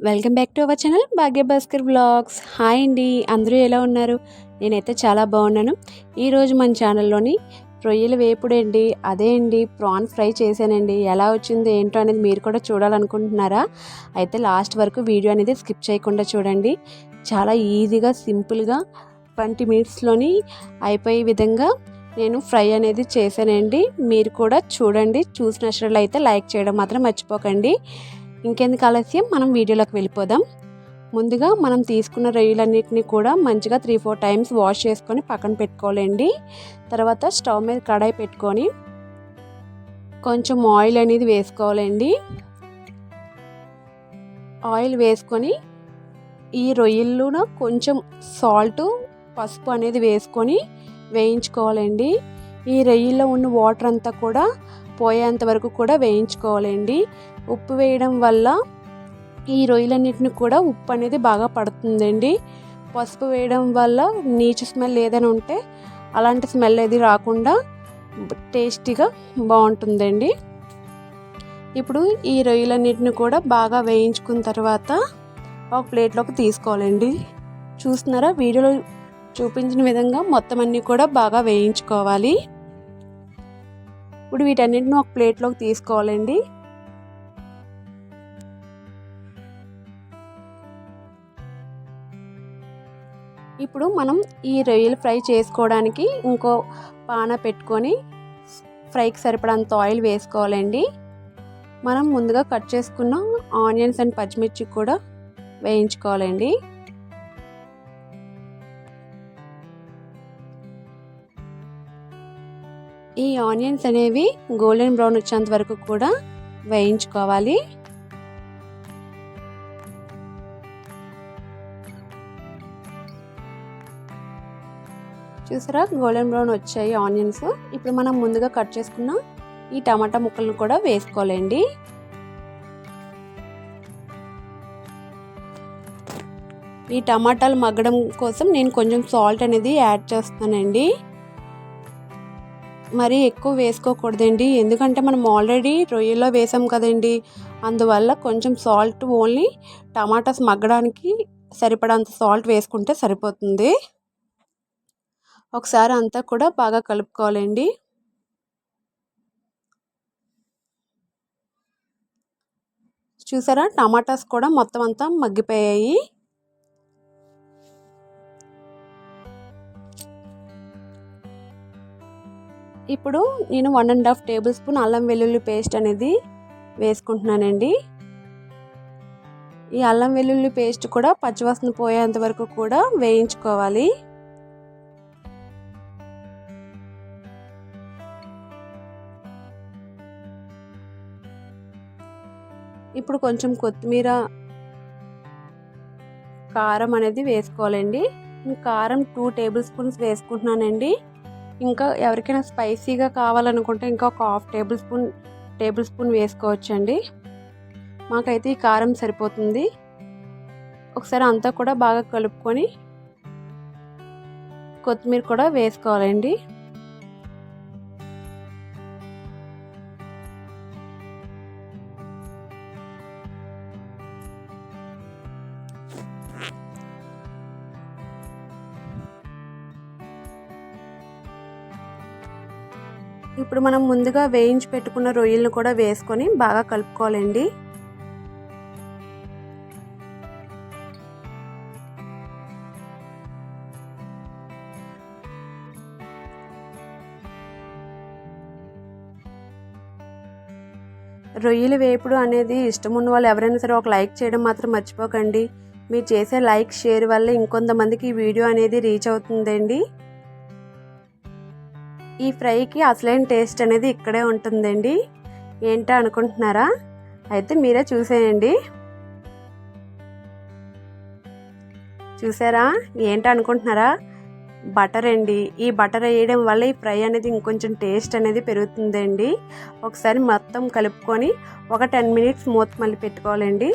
Welcome back to our channel Bhagya Bhaskar blogs hi అండి. అందరూ ఎలా ఉన్నారు? నేనైతే చాలా బాగున్నాను. ఈరోజు మన ఛానల్లోని రొయ్యల వేపుడు అండి అదే అండి ప్రాన్ ఫ్రై చేశానండి. ఎలా వచ్చింది ఏంటో అనేది మీరు కూడా చూడాలనుకుంటున్నారా? అయితే లాస్ట్ వరకు వీడియో అనేది స్కిప్ చేయకుండా చూడండి. చాలా ఈజీగా సింపుల్గా ట్వంటీ మినిట్స్లోని అయిపోయే విధంగా నేను ఫ్రై అనేది చేశానండి. మీరు కూడా చూడండి. చూసినట్లయితే లైక్ చేయడం మాత్రం మర్చిపోకండి. ఇంకెందుకు ఆలస్యం? మనం వీడియోలోకి వెళ్ళిపోదాం. ముందుగా మనం తీసుకున్న రొయ్యలన్నిటిని కూడా మంచిగా త్రీ ఫోర్ టైమ్స్ వాష్ చేసుకొని పక్కన పెట్టుకోవాలండి. తర్వాత స్టవ్ మీద కడాయి పెట్టుకొని కొంచెం ఆయిల్ అనేది వేసుకోవాలండి. ఆయిల్ వేసుకొని ఈ రొయ్యల్లో కొంచెం సాల్ట్ పసుపు అనేది వేసుకొని వేయించుకోవాలండి. ఈ రొయ్యల్లో ఉన్న వాటర్ అంతా కూడా పోయేంత వరకు కూడా వేయించుకోవాలండి. ఉప్పు వేయడం వల్ల ఈ రొయ్యలన్నిటిని కూడా ఉప్పు అనేది బాగా పడుతుందండి. పసుపు వేయడం వల్ల నీచు స్మెల్ ఏదైనా ఉంటే అలాంటి స్మెల్ ఏది రాకుండా టేస్టీగా బాగుంటుందండి. ఇప్పుడు ఈ రొయ్యలన్నిటిని కూడా బాగా వేయించుకున్న తర్వాత ఒక ప్లేట్లోకి తీసుకోవాలండి. చూస్తున్నారా? వీడియోలో చూపించిన విధంగా మొత్తం అన్నీ కూడా బాగా వేయించుకోవాలి. ఇప్పుడు వీటన్నిటిని ఒక ప్లేట్లోకి తీసుకోవాలండి. ఇప్పుడు మనం ఈ రొయ్యలు ఫ్రై చేసుకోవడానికి ఇంకో పాన పెట్టుకొని ఫ్రైకి సరిపడంత ఆయిల్ వేసుకోవాలండి. మనం ముందుగా కట్ చేసుకున్న ఆనియన్స్ అండ్ పచ్చిమిర్చి కూడా వేయించుకోవాలండి. ఈ ఆనియన్స్ అనేవి గోల్డెన్ బ్రౌన్ వచ్చేంత వరకు కూడా వేయించుకోవాలి. చూసారా? గోల్డెన్ బ్రౌన్ వచ్చాయి ఆనియన్స్. ఇప్పుడు మనం ముందుగా కట్ చేసుకున్న ఈ టమాటా ముక్కలను కూడా వేసుకోవాలండి. ఈ టమాటాలు మగ్గడం కోసం నేను కొంచెం సాల్ట్ అనేది యాడ్ చేస్తానండి. మరీ ఎక్కువ వేసుకోకూడదండి. ఎందుకంటే మనం ఆల్రెడీ రొయ్యలో వేసాం కదండి. అందువల్ల కొంచెం సాల్ట్ ఓన్లీ టమాటాస్ మగ్గడానికి సరిపడంత సాల్ట్ వేసుకుంటే సరిపోతుంది. ఒకసారి అంతా కూడా బాగా కలుపుకోవాలండి. చూసారా? టమాటాస్ కూడా మొత్తం అంతా మగ్గిపోయాయి. ఇప్పుడు నేను one and half tablespoon అల్లం వెల్లుల్లి పేస్ట్ అనేది వేసుకుంటున్నానండి. ఈ అల్లం వెల్లుల్లి పేస్ట్ కూడా పచ్చివాసన పోయేంత వరకు కూడా వేయించుకోవాలి. ఇప్పుడు కొంచెం కొత్తిమీర కారం అనేది వేసుకోవాలండి. కారం టూ టేబుల్ స్పూన్స్ వేసుకుంటున్నానండి. ఇంకా ఎవరికైనా స్పైసీగా కావాలనుకుంటే ఇంకా ఒక half tablespoon tablespoon వేసుకోవచ్చండి. మాకైతే ఈ కారం సరిపోతుంది. ఒకసారి అంతా కూడా బాగా కలుపుకొని కొత్తిమీర కూడా వేసుకోవాలండి. ఇప్పుడు మనం ముందుగా వేయించి పెట్టుకున్న రొయ్యలను కూడా వేసుకొని బాగా కలుపుకోవాలండి. రొయ్యల వేపుడు అనేది ఇష్టం ఉన్న వాళ్ళు ఎవరైనా సరే ఒక లైక్ చేయడం మాత్రం మర్చిపోకండి. మీరు చేసే లైక్ షేర్ వల్ల ఇంకొంతమందికి ఈ వీడియో అనేది రీచ్ అవుతుందండి. ఈ ఫ్రైకి అసలైన టేస్ట్ అనేది ఇక్కడే ఉంటుందండి. ఏంటో అనుకుంటున్నారా? అయితే మీరే చూసేయండి. చూసారా? ఏంటో అనుకుంటున్నారా? బటర్ అండి. ఈ బటర్ వేయడం వల్ల ఈ ఫ్రై అనేది ఇంకొంచెం టేస్ట్ అనేది పెరుగుతుందండి. ఒకసారి మొత్తం కలుపుకొని ఒక టెన్ మినిట్స్ మూత మళ్ళీ పెట్టుకోవాలండి.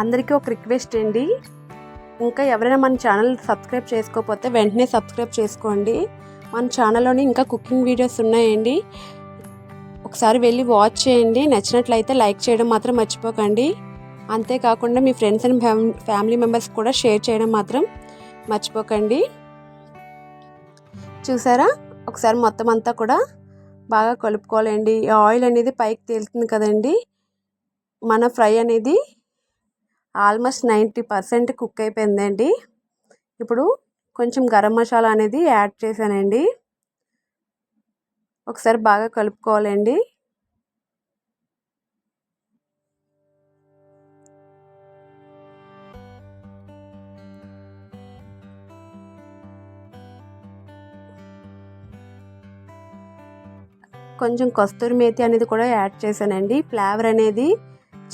అందరికీ ఒక రిక్వెస్ట్ అండి. ఇంకా ఎవరైనా మన ఛానల్ సబ్స్క్రైబ్ చేసుకోకపోతే వెంటనే సబ్స్క్రైబ్ చేసుకోండి. మన ఛానల్లోని ఇంకా కుకింగ్ వీడియోస్ ఉన్నాయండి. ఒకసారి వెళ్ళి వాచ్ చేయండి. నచ్చినట్లయితే లైక్ చేయడం మాత్రం మర్చిపోకండి. అంతేకాకుండా మీ friends and fam family members కూడా షేర్ చేయడం మాత్రం మర్చిపోకండి. చూసారా? ఒకసారి మొత్తం అంతా కూడా బాగా కలుపుకోవాలండి. ఈ ఆయిల్ అనేది పైకి తేలుతుంది కదండి. మన ఫ్రై అనేది ఆల్మోస్ట్ నైంటీ పర్సెంట్ కుక్ అయిపోయిందండి. ఇప్పుడు కొంచెం గరం మసాలా అనేది యాడ్ చేశానండి. ఒకసారి బాగా కలుపుకోవాలండి. కొంచెం కస్తూరి మేతి అనేది కూడా యాడ్ చేశానండి. ఫ్లేవర్ అనేది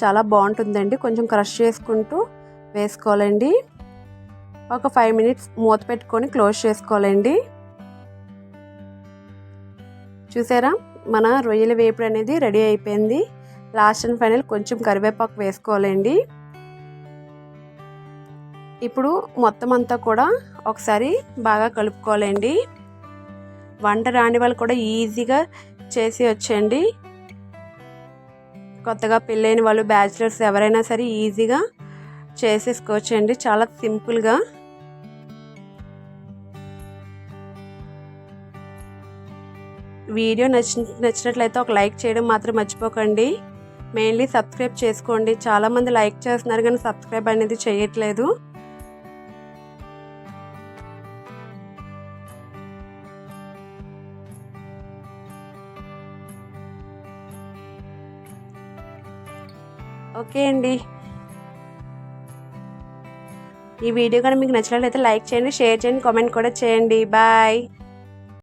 చాలా బాగుంటుందండి. కొంచెం క్రష్ చేసుకుంటూ వేసుకోవాలండి. ఒక ఫైవ్ మినిట్స్ మూత పెట్టుకొని క్లోజ్ చేసుకోవాలండి. చూసారా? మన రొయ్యల వేపుడు అనేది రెడీ అయిపోయింది. లాస్ట్ అండ్ ఫైనల్ కొంచెం కరివేపాకు వేసుకోవాలండి. ఇప్పుడు మొత్తం అంతా కూడా ఒకసారి బాగా కలుపుకోవాలండి. వంట రాని వాళ్ళు కూడా ఈజీగా చేసి వచ్చండి కొత్తగా పెళ్ళైన వాళ్ళు బ్యాచిలర్స్ ఎవరైనా సరే ఈజీగా చేసేసుకోవచ్చండి. చాలా సింపుల్గా. వీడియో నచ్చి నచ్చినట్లయితే ఒక లైక్ చేయడం మాత్రం మర్చిపోకండి. మెయిన్లీ సబ్స్క్రైబ్ చేసుకోండి. చాలామంది లైక్ చేస్తున్నారు కానీ సబ్స్క్రైబ్ అనేది చేయట్లేదు. ఓకే అండి. ఈ వీడియో కానీ మీకు నచ్చినట్లయితే లైక్ చేయండి షేర్ చేయండి కామెంట్ కూడా చేయండి. బాయ్.